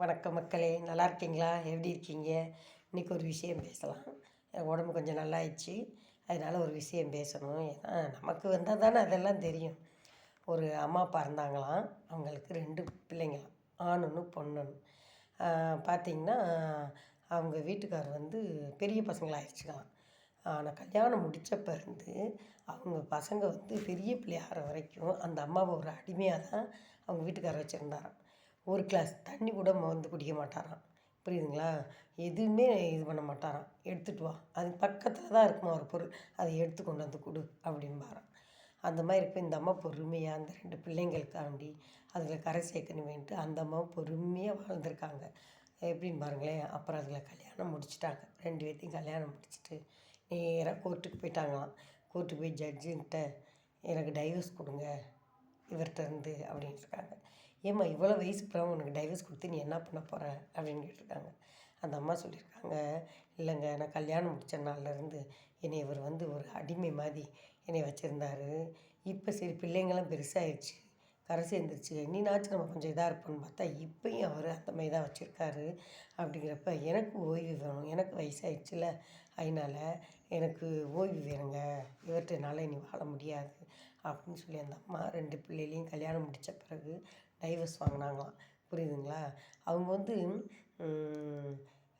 வணக்கம் மக்களே. நல்லா இருக்கீங்களா? எப்படி இருக்கீங்க? இன்றைக்கி ஒரு விஷயம் பேசலாம். என் உடம்பு கொஞ்சம் நல்லா ஆயிடுச்சு அதனால் ஒரு விஷயம் பேசணும். ஏன்னா நமக்கு வந்தால் தானே அதெல்லாம் தெரியும். ஒரு அம்மா அப்பா இருந்தாங்களாம். அவங்களுக்கு ரெண்டு பிள்ளைங்களாம். ஆணுன்னு பொண்ணுன்னு பார்த்திங்கன்னா அவங்க வீட்டுக்கார் வந்து பெரிய பசங்களாகிடுச்சுக்கலாம் ஆனால் கல்யாணம் முடித்த இருந்து அவங்க பசங்க வந்து பெரிய பிள்ளையாகிற வரைக்கும் அந்த அம்மாவை ஒரு அடிமையாக தான் அவங்க வீட்டுக்காரர் வச்சுருந்தாராம். ஒரு கிளாஸ் தண்ணி கூட வந்து குடிக்க மாட்டாராம். புரியுதுங்களா? எதுவுமே இது பண்ண மாட்டாராம். எடுத்துகிட்டு வா. அது பக்கத்தில் தான் இருக்குமா ஒரு பொருள். அதை எடுத்து கொண்டு வந்து கொடு அப்படின்பாராம் அந்த மாதிரி இருக்கும் இந்த அம்மா பொறுமையாக அந்த ரெண்டு பிள்ளைங்களுக்காண்டி அதில் கரை சேர்க்கணுமேன்ட்டு அந்த அம்மாவும் பொறுமையாக வாழ்ந்திருக்காங்க. எப்படின்னு பாருங்களேன். அப்புறம் அதில் கல்யாணம் முடிச்சிட்டாங்க. ரெண்டு பேர்த்தையும் கல்யாணம் முடிச்சுட்டு நேராக கோர்ட்டுக்கு போயிட்டாங்களாம். கோர்ட்டுக்கு போய் ஜட்ஜுன்ட்ட எனக்கு டைவர்ஸ் கொடுங்க. இவர்கிட்ட இருந்து அப்படின்ட்டு இருக்காங்க. ஏம்மா இவ்வளோ வயசு பிறகு உனக்கு டைவர்ஸ் கொடுத்து நீ என்ன பண்ண போகிற அப்படின்னு கேட்டிருக்காங்க. அந்த அம்மா சொல்லியிருக்காங்க இல்லைங்க நான் கல்யாணம் முடித்த நாள்லேருந்து என்னை இவர் வந்து ஒரு அடிமை மாதிரி என்னை வச்சுருந்தாரு. இப்போ சரி பிள்ளைங்களாம் பெருசாகிடுச்சு கரை சேர்ந்துருச்சு நீனாச்சும் நம்ம கொஞ்சம் இதாக இருப்போம்னு பார்த்தா இப்போயும் அவர் அந்த மாதிரி தான் வச்சுருக்காரு. அப்படிங்கிறப்ப எனக்கு ஓய்வு வேணும். எனக்கு வயசாகிடுச்சுல அதனால் எனக்கு ஓய்வு வேணுங்க. இவர்கிட்ட என்னால் இனி வாழ முடியாது. அப்படின்னு சொல்லி அந்த அம்மா ரெண்டு பிள்ளைகளையும் கல்யாணம் முடித்த பிறகு டைவர்ஸ் வாங்கினாங்களாம். புரியுதுங்களா? அவங்க வந்து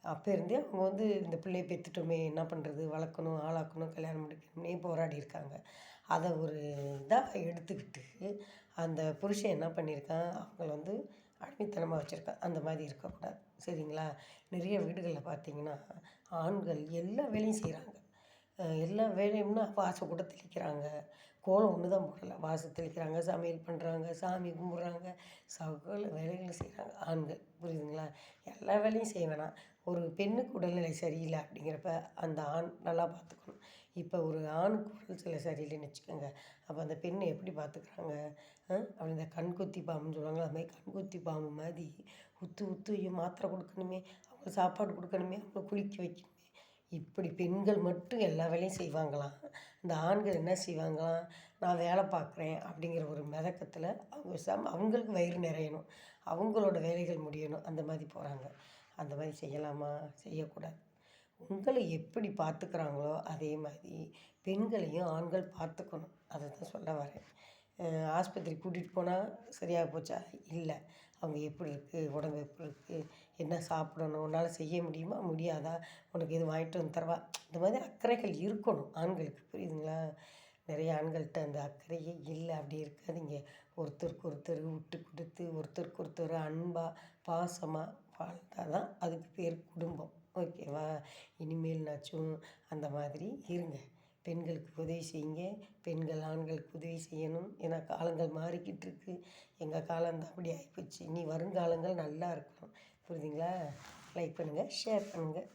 அப்போ இருந்தே அவங்க வந்து இந்த பிள்ளையை பெற்றுட்டோமே என்ன பண்ணுறது வளர்க்கணும் ஆளாக்கணும் கல்யாணம் முடிக்கணும்னே போராடி இருக்காங்க அதை ஒரு இதாக எடுத்துக்கிட்டு அந்த புருஷன் என்ன பண்ணியிருக்கான்? அவங்கள வந்து அடிமைத்தனமாக வச்சுருக்கான். அந்த மாதிரி இருக்கக்கூடாது. சரிங்களா? நிறைய வீடுகளில் பார்த்தீங்கன்னா ஆண்கள் எல்லா வேலையும் செய்கிறாங்க. எல்லா வேணும்னா வாசல் கூட தெளிக்கிறாங்க. கோலம் ஒன்று தான் போடலை. வாசல் தெளிக்கிறாங்க சமையல் பண்ணுறாங்க சாமி கும்பிட்றாங்க சகல வேலைகளும் செய்கிறாங்க ஆண்கள் புரியுதுங்களா? எல்லா வேலையும் செய்ய வேணாம். ஒரு பெண்ணுக்கு உடல்நிலை சரியில்லை அப்படிங்கிறப்ப அந்த ஆண் நல்லா பார்த்துக்கணும். இப்போ ஒரு ஆணுக்கு உடல்நிலை சரியில்லைன்னு வச்சுக்கோங்க. அப்போ அந்த பெண்ணை எப்படி பார்த்துக்குறாங்க? அப்படி இந்த கண்குத்தி பாம்புன்னு சொல்லுவாங்களா அது மாதிரி கண்குத்தி பாம்பு மாதிரி உத்து உத்து மாத்திரை கொடுக்கணுமே அவங்க சாப்பாடு கொடுக்கணுமே அவங்க குளிக்க வைக்கணுமே. இப்படி பெண்கள் மட்டும் எல்லா வேலையும் செய்வாங்களாம். இந்த ஆண்கள் என்ன செய்வாங்களாம்? நான் வேலை பார்க்குறேன் அப்படிங்கிற ஒரு மிதக்கத்தில் அவங்க சம் அவங்களுக்கு வயிறு நிறையணும். அவங்களோட வேலைகள் முடியணும். அந்த மாதிரி போகிறாங்க அந்த மாதிரி செய்யலாமா? செய்யக்கூடாது. உங்களை எப்படி பார்த்துக்கிறாங்களோ அதே மாதிரி பெண்களையும் ஆண்கள் பார்த்துக்கணும். அதை தான் சொல்ல வரேன். ஆஸ்பத்திரி கூட்டிகிட்டு போனால் சரியாக போச்சா? இல்லை. அவங்க எப்படி இருக்குது உடம்பு எப்படி இருக்குது என்ன சாப்பிடணும்? உன்னால் செய்ய முடியுமா? முடியாதா? உனக்கு எதுவும் வாங்கிட்டு வந்து தரவா? இந்த மாதிரி அக்கறைகள் இருக்கணும். ஆண்களுக்கு புரியுதுங்களா? நிறைய ஆண்கள்கிட்ட அந்த அக்கறையே இல்லை. அப்படி இருக்காதிங்க. ஒருத்தருக்கு ஒருத்தர் விட்டு கொடுத்து ஒருத்தருக்கு ஒருத்தர் அன்பாக பாசமாக வாழ்ந்தால் தான் அதுக்கு பேர் குடும்பம். ஓகேவா? இனிமேல்னாச்சும் அந்த மாதிரி இருங்க. பெண்களுக்கு உதவி செய்யுங்க. பெண்கள் ஆண்களுக்கு உதவி செய்யணும். ஏன்னா காலங்கள் மாறிக்கிட்டு இருக்கு எங்கள் காலம் தான் அப்படி ஆகிப்போச்சு இனி வருங்காலங்கள் நல்லா இருக்கணும். புரியுதுங்களா? லைக் பண்ணுங்கள் ஷேர் பண்ணுங்கள்